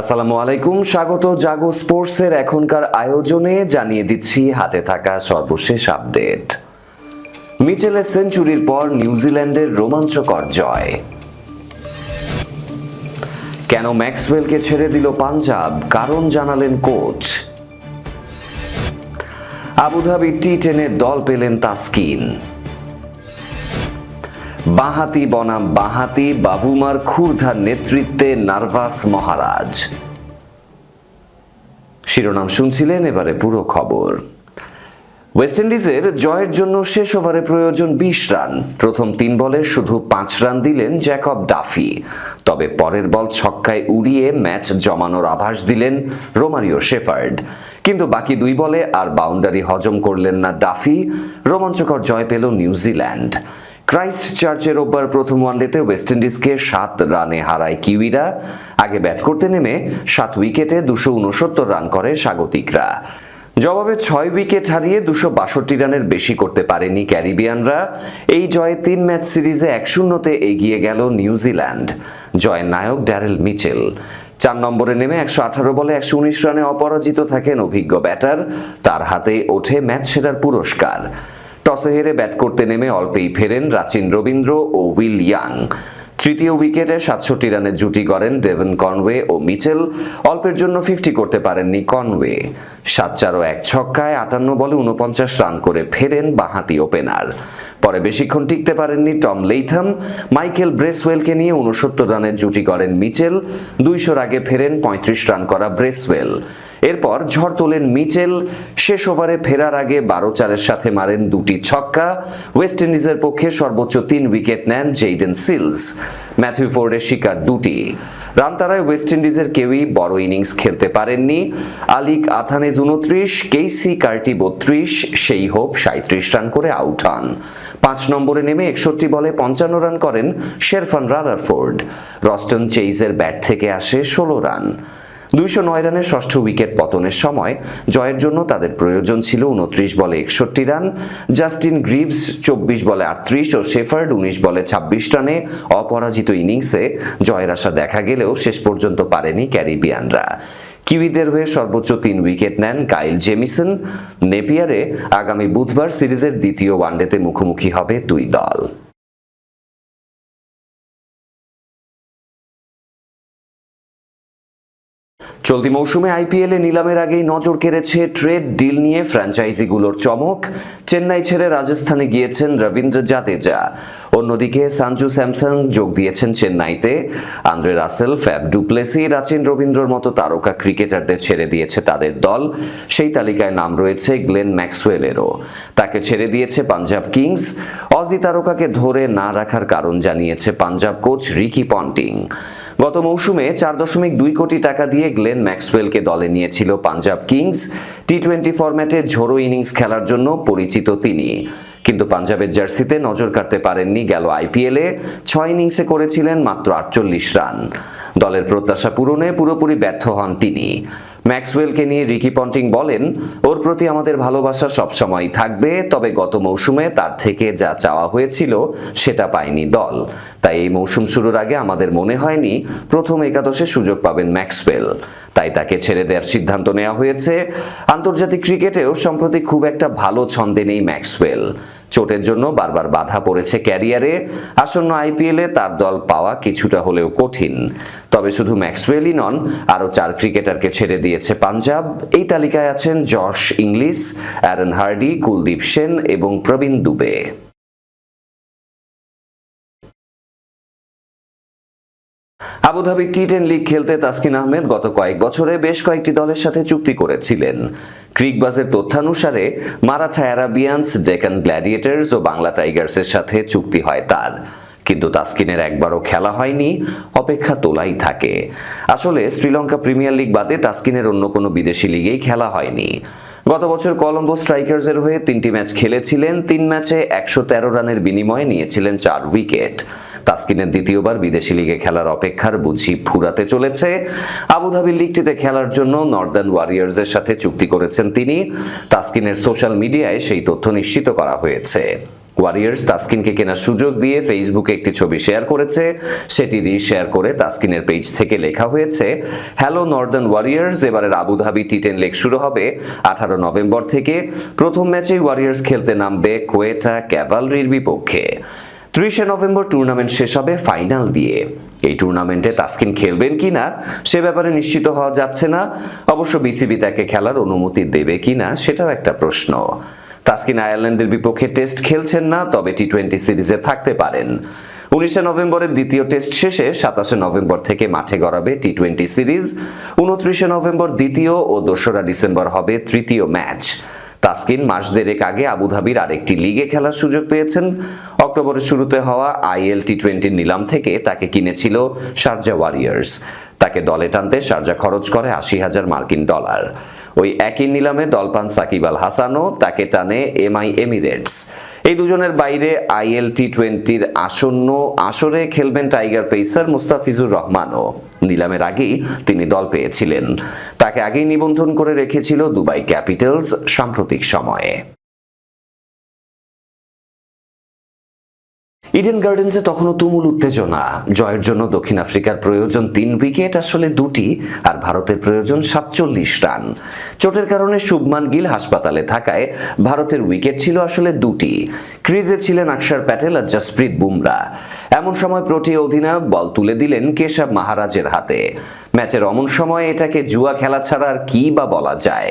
আসসালামু আলাইকুম। স্বাগত জাগো স্পোর্টসের এখনকার আয়োজনে জানিয়ে দিচ্ছি হাতে থাকা সর্বশেষ আপডেট। মিচেলের সেঞ্চুরির পর নিউজিল্যান্ডের রোমাঞ্চকর জয়। কেন ম্যাক্সওয়েলকে ছেড়ে দিল পাঞ্জাব? কারণ জানালেন কোচ। আবুধাবি টি টেনে দল পেলেন তাসকিন। বাহাতি বনাম বাহাতি, বাবুমার খুরধার নেতৃত্বে নার্ভাস মহারাজ। শিরোনাম শুনছিলেন এবারে পুরো খবর। ওয়েস্ট ইন্ডিজের জয়ের জন্য শেষ ওভারে প্রয়োজন বিশ রান। প্রথম তিন বলে শুধু পাঁচ রান দিলেন জ্যাকব ডাফি। তবে পরের বল ছক্কায় উড়িয়ে ম্যাচ জমানোর আভাস দিলেন রোমারিও শেফার্ড। কিন্তু বাকি দুই বলে আর বাউন্ডারি হজম করলেন না ডাফি। রোমাঞ্চকর জয় পেল নিউজিল্যান্ড। ক্রাইস্ট চার্চের রোববার প্রথম ওয়ানডেতে ওয়েস্ট ইন্ডিজকে সাত রানে হারায় কিউইরা। আগে ব্যাট করতে নেমে সাত উইকেটে দুশো উনসত্তর রান করে স্বাগতিকরা। জবাবে ছয় উইকেট হারিয়ে দুশো বাষট্টি রানের বেশি করতে পারেনি ক্যারিবিয়ানরা। এই জয়ে তিন ম্যাচ সিরিজে এক শূন্যতে এগিয়ে গেল নিউজিল্যান্ড জয়ের নায়ক ড্যারেল মিচেল। চার নম্বরে নেমে একশো আঠারো বলে একশো উনিশ রানে অপরাজিত থাকেন অভিজ্ঞ ব্যাটার। তার হাতে ওঠে ম্যাচ সেরার পুরস্কার। টসে হেরে ব্যাট করতে নেমে অল্পেই ফেরেন রাচিন রবীন্দ্র ও উইল ইয়াং। তৃতীয় উইকেটে সাতষট্টি রানের জুটি করেন ডেভন কনওয়ে ও মিচেল। অল্পের জন্য ফিফটি করতে পারেননি কনওয়ে। সাত চার ও এক ছক্কায় আটান্ন বলে উনপঞ্চাশ রান করে ফেরেন বাঁহাতি ওপেনার। পরে বেশিক্ষণ টিকতে পারেননি টম লেইথাম। মাইকেল ব্রেসওয়েলকে নিয়ে উনসত্তর রানের জুটি করেন মিচেল। দুইশোর আগে ফেরেন পঁয়ত্রিশ রান করা ব্রেসওয়েল। এরপর ঝড় তোলেন মিচেল। শেষ ওভারে ফেরার আগে বারো চারের সাথে মারেন দুটি ছক্কা। ওয়েস্ট ইন্ডিজের পক্ষে সর্বোচ্চ তিন উইকেট নেন জেইডেন সিলস। ম্যাথিউ ফোর্ডের শিকার দুটি। রান তারায় ওয়েস্ট ইন্ডিজের কেউই বড় ইনিংস খেলতে পারেননি। আলিক আথানেজ উনত্রিশ, কেইসি কার্টি বত্রিশ, সেই হোপ সাঁত্রিশ রান করে আউট হন। পাঁচ নম্বরে নেমে একষট্টি বলে পঞ্চান্ন রান করেন শেরফান রাদারফোর্ড। রস্টন চেইজের ব্যাট থেকে আসে ষোলো রান। দুইশো নয় রানের ষষ্ঠ উইকেট পতনের সময় জয়ের জন্য তাদের প্রয়োজন ছিল উনত্রিশ বলে একষট্টি রান, জাস্টিন গ্রিভস চব্বিশ বলে আটত্রিশ ও শেফার্ড উনিশ বলে ছাব্বিশ রানে অপরাজিত ইনিংসে জয়ের আশা দেখা গেলেও শেষ পর্যন্ত পারেনি ক্যারিবিয়ানরা। কিউইদের হয়ে সর্বোচ্চ তিন উইকেট নেন কাইল জেমিসন। নেপিয়ারে আগামী বুধবার সিরিজের দ্বিতীয় ওয়ানডেতে মুখোমুখি হবে দুই দল। চলতি মৌসুমে আইপিএলে নিলামের আগেই নজর কেড়েছে ট্রেড ডিল নিয়ে ফ্র্যাঞ্চাইজিগুলোর চমক। চেন্নাই ছেড়ে রাজস্থানে গিয়েছেন রবীন্দ্র জাদেজা। অন্যদিকে সাঞ্জু স্যামসাং যোগ দিয়েছেন চেন্নাইতে। Andre Russell, Faf du Plessis, Rachin রবীন্দ্রর মতো তারকা ক্রিকেটারদের ছেড়ে দিয়েছে তাদের দল। সেই তালিকায় নাম রয়েছে গ্লেন ম্যাক্সওয়েলেরও। তাকে ছেড়ে দিয়েছে পাঞ্জাব কিংস। অজি তারকাকে ধরে না রাখার কারণ জানিয়েছে পাঞ্জাব কোচ রিকি পন্টিং। গত মৌসুমে চার দশমিক দুই কোটি টাকা দিয়ে গ্লেন ম্যাক্সওয়েলকে দলে নিয়েছিল পাঞ্জাব কিংস। টি টোয়েন্টি ফরম্যাটে ঝোড়ো ইনিংস খেলার জন্য পরিচিত তিনি। কিন্তু পাঞ্জাবের জার্সিতে নজর কাটতে পারেননি, গেল আইপিএলে ছয় ইনিংসে করেছিলেন মাত্র আটচল্লিশ রান। দলের প্রত্যাশা পূরণে পুরোপুরি ব্যর্থ হন তিনি। ম্যাক্সওয়েলকে নিয়ে রিকি পন্টিং বলেন, ওর প্রতি আমাদের ভালোবাসা সবসময় থাকবে, তবে গত মৌসুমে তার থেকে যা চাওয়া হয়েছিল সেটা পায়নি দল। তাই এই মৌসুম শুরুর আগে আমাদের মনে হয়নি প্রথম একাদশে সুযোগ পাবেন ম্যাক্সওয়েল। তাই তাকে ছেড়ে দেওয়ার সিদ্ধান্ত নেওয়া হয়েছে। আন্তর্জাতিক ক্রিকেটেও সম্প্রতি খুব একটা ভালো ছন্দে নেই ম্যাক্সওয়েল। চোটের জন্য বারবার বাধা পড়েছে ক্যারিয়ারে। আসন্ন আইপিএলে তার দল পাওয়া কিছুটা হলেও কঠিন। তবে শুধু ম্যাক্সওয়েলই নন, আরও চার ক্রিকেটারকে ছেড়ে দিয়েছে পাঞ্জাব। এই তালিকায় আছেন Josh Inglis, Aaron Hardie, Kuldeep Sen এবং Pravin Dubey. Abu Dhabi T ten league খেলতে তাসকিন আহমেদ গত কয়েক বছরে বেশ কয়েকটি দলের সাথে চুক্তি করেছিলেন। ক্রিকবাজের তথ্যানুসারে, মারাঠা অ্যারাবিয়ান্স, ডেকান গ্ল্যাডিয়েটার্স ও বাংলা টাইগার্সের সাথে চুক্তি হয় তার। কিন্তু তাসকিনের একবারও খেলা হয়নি, অপেক্ষা তোলাই থাকে। আসলে, শ্রীলঙ্কা প্রিমিয়ার লিগ বাদে তাসকিনের অন্য কোনো বিদেশি লিগেই খেলা হয়নি। গত বছর কলম্বো স্ট্রাইকার্সের হয়ে তিনটি ম্যাচ খেলেছিলেন। তিন ম্যাচে একশো তেরো রানের বিনিময়ে নিয়েছিলেন চার উইকেট। তাসকিনের দ্বিতীয়বার বিদেশি লিগে খেলার অপেক্ষার বুঝি ফুরাতে চলেছে। আবুধাবি লিগটিতে খেলার জন্য নর্দার্ন ওয়ারিয়ার্সের সাথে চুক্তি করেছেন তিনি। তাসকিনের সোশ্যাল মিডিয়ায় সেই তথ্য নিশ্চিত করা হয়েছে। ওয়ারিয়ার্স তাসকিনকে কেনার সুযোগ দিয়ে ফেসবুকে একটি ছবি শেয়ার করেছে। সেটি রিশেয়ার করে তাসকিনের পেজ থেকে লেখা হয়েছে, হ্যালো নর্দার্ন ওয়ারিয়ার্স, এবারের Abu Dhabi T ten leg শুরু হবে আঠারো নভেম্বর থেকে। প্রথম ম্যাচেই ওয়ারিয়ার্স খেলতে নামবে কোয়েটা ক্যাভালরির বিপক্ষে। ত্রিশে নভেম্বর টুর্নামেন্ট শেষ হবে ফাইনাল দিয়ে। এই টুর্নামেন্টে তাসকিন খেলবেন কিনা সে ব্যাপারে নিশ্চিত হওয়া যাচ্ছে না। অবশ্য বিসিবি তাকে খেলার অনুমতি দেবে কিনা সেটাও একটা প্রশ্ন। তাসকিন আয়ারল্যান্ডের বিপক্ষে টেস্ট খেলছেন না, তবে টি টোয়েন্টি সিরিজে থাকতে পারেন। উনিশে নভেম্বরের দ্বিতীয় টেস্ট শেষে সাতাশে নভেম্বর থেকে মাঠে গড়াবে টি টোয়েন্টি সিরিজ। উনত্রিশে নভেম্বর দ্বিতীয় ও দোসরা ডিসেম্বর হবে তৃতীয় ম্যাচ। তাসকিন মাস দেড়েক আগে আবুধাবির আরেকটি লিগে খেলার সুযোগ পেয়েছেন। অক্টোবরের শুরুতে হওয়া আইএল টি টোয়েন্টির নিলাম থেকে তাকে কিনেছিল শারজা ওয়ারিয়ার্স। তাকে দলে টানতে শারজা খরচ করে আশি হাজার মার্কিন ডলার। ওই একই নিলামে দল পান সাকিব আল হাসানও, তাকে টানে এমআই এমিরেটস। এই দুজনের বাইরে আইএল টি টোয়েন্টির আসন্ন আসরে খেলবেন টাইগার পেসার মুস্তাফিজুর রহমানও। নিলামের আগেই তিনি দল পেয়েছিলেন। তাকে আগেই নিবন্ধন করে রেখেছিল দুবাই ক্যাপিটালস সাম্প্রতিক সময়ে। ইডেন গার্ডেন্সে তখনও তুমুল উত্তেজনা। জয়ের জন্য দক্ষিণ আফ্রিকার প্রয়োজন তিন উইকেট, আসলে দুটি, আর ভারতের প্রয়োজন সাতচল্লিশ রান। চোটের কারণে শুভমান গিল হাসপাতালে থাকায় ভারতের উইকেট ছিল আসলে দুটি। ক্রিজে ছিলেন আকসার প্যাটেল আর জসপ্রীত বুমরা। এমন সময় প্রোটি অধিনায়ক বল তুলে দিলেন কেশব মহারাজের হাতে। ম্যাচের অমন সময় এটাকে জুয়া খেলা ছাড়া আর কি বা বলা যায়?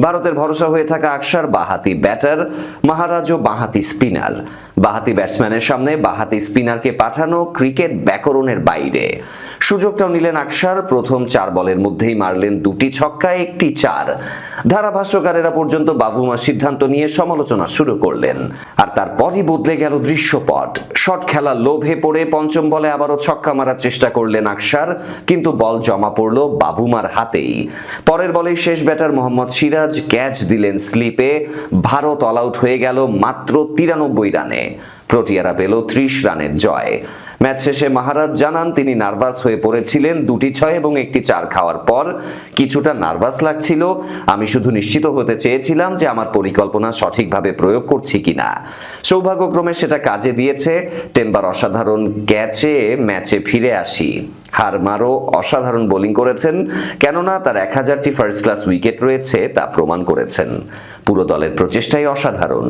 ভারতের ভরসা হয়ে থাকা আকসার বাহাতি ব্যাটার মহারাজ ও বাহাতি স্পিনার। বাহাতি ব্যাটসম্যানের সামনে বাহাতি স্পিনারকে পাঠানো ক্রিকেট ব্যাকরণের বাইরে। সুযোগটাও নিলেন আকসার। প্রথম চার বলের মধ্যেই মারলেন দুটি ছক্কা, একটি চার। ধারাভাষ্যকারেরা পর্যন্ত বাবুমা সিদ্ধান্ত নিয়ে সমালোচনা শুরু করলেন। আর তারপরই বদলে গেল দৃশ্যপট। শট খেলা লোভে পড়ে পঞ্চম বলে আবারও ছক্কা মারার চেষ্টা করলেন আকসার, কিন্তু বল জমা পড়ল বাবুমার হাতেই। পরের বলেই শেষ ব্যাটার মোহাম্মদ সিরাজ ক্যাচ দিলেন স্লিপে। ভারত অল আউট হয়ে গেল মাত্র তিরানব্বই রানে। প্রোটিয়ারা পেল ত্রিশ রানের জয়। ম্যাচ শেষে মহারাজ জানান, তিনি নার্ভাস হয়ে পড়েছিলেন দুটি ছয় এবং একটি চার খাওয়ার পর। কিছুটা নার্ভাস লাগছিল। আমি শুধু নিশ্চিত হতে চেয়েছিলাম যে আমার পরিকল্পনা সঠিকভাবে প্রয়োগ করছি কিনা। সৌভাগ্যক্রমে সেটা কাজে দিয়েছে। টেম্বার অসাধারণ ক্যাচে ম্যাচে ফিরে আসি। হারমারও অসাধারণ বোলিং করেছেন, কেননা তার এক হাজারটি ফার্স্ট ক্লাস উইকেট রয়েছে তা প্রমাণ করেছেন। পুরো দলের প্রচেষ্টাই অসাধারণ।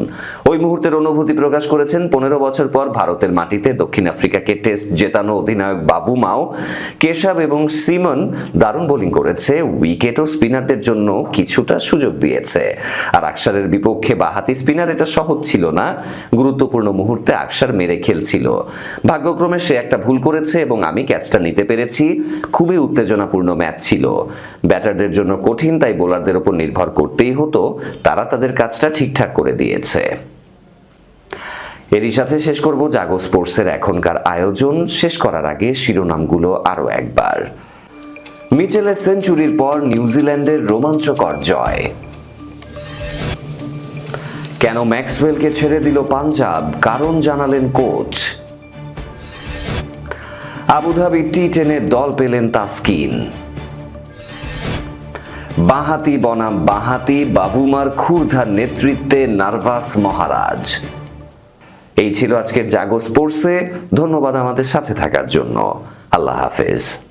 ওই মুহূর্তের অনুভূতি প্রকাশ করেছেন পনেরো বছর পর ভারতের মাটিতে দক্ষিণ আফ্রিকাকে টেস্ট জেতানো অধিনায়ক বাবু মাও। কেশব এবং সিমন দারুণ বোলিং করেছে উইকেট ও স্পিনারদের জন্য কিছুটা সুযোগ দিয়েছে। আর আকসারের বিপক্ষে বাহাতি স্পিনার এটা সহজ ছিল না, গুরুত্বপূর্ণ মুহূর্তে আকসার মেরে খেলছিল। ভাগ্যক্রমে সে একটা ভুল করেছে এবং আমি ক্যাচটা নিতে পেরেছি, খুবই উত্তেজনাপূর্ণ ম্যাচ ছিল। ব্যাটারদের জন্য কঠিন, তাই বোলারদের উপর নির্ভর করতেই হতো, তারা তাদের কাজটা ঠিকঠাক করে দিয়েছে। এরই সাথে শেষ করব জাগো স্পোর্টসের এখনকার আয়োজন। শেষ করার আগে শিরোনামগুলো আরও একবার। মিচেলের সেঞ্চুরির পর নিউজিল্যান্ডের রোমাঞ্চকর জয়। কেন ম্যাক্সওয়েলকে ছেড়ে দিল পাঞ্জাব? কারণ জানালেন কোচ। আবুধাবি টি টেনে দল পেলেন তাসকিন। বাহাতি বনাম বাহাতি বাবুমার খুর্ধার নেতৃত্বে নার্ভাস মহারাজ। এই ছিল আজকের জাগো স্পোর্টসে। ধন্যবাদ আমাদের সাথে থাকার জন্য। আল্লাহ হাফেজ।